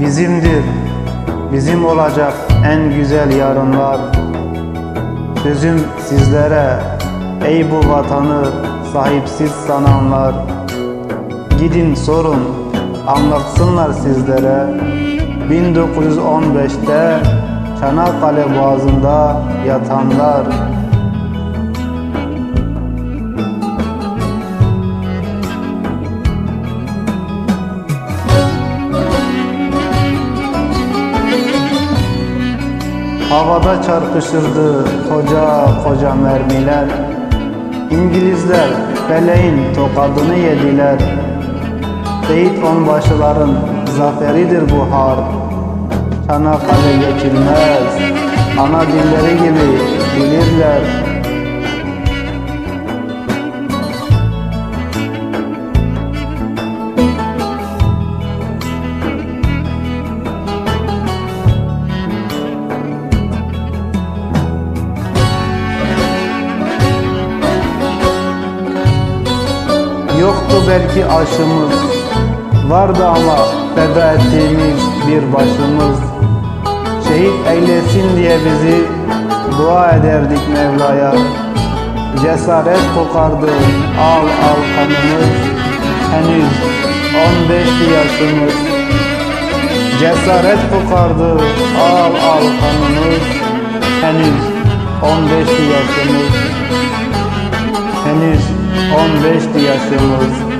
Bizimdir, bizim olacak en güzel yarınlar. Sözüm sizlere, ey bu vatanı sahipsiz sananlar. Gidin sorun, anlatsınlar sizlere. 1915'te Çanakkale Boğazı'nda yatanlar. Havada çarpışırdı koca koca mermiler. İngilizler feleğin tokadını yediler. Şehit onbaşıların zaferidir bu harp Çanakkale geçilmez Ana dilleri gibi bilirler. Yoktu belki aşımız. Vardı ama feda ettiğimiz bir başımız Şehit eylesin diye bizi Dua ederdik Mevla'ya. Cesaret kokardı al al kanımız. Henüz 15 yaşımız. Cesaret kokardı al al kanımız. Henüz 15 yaşımız. Henüz 15 yaşımız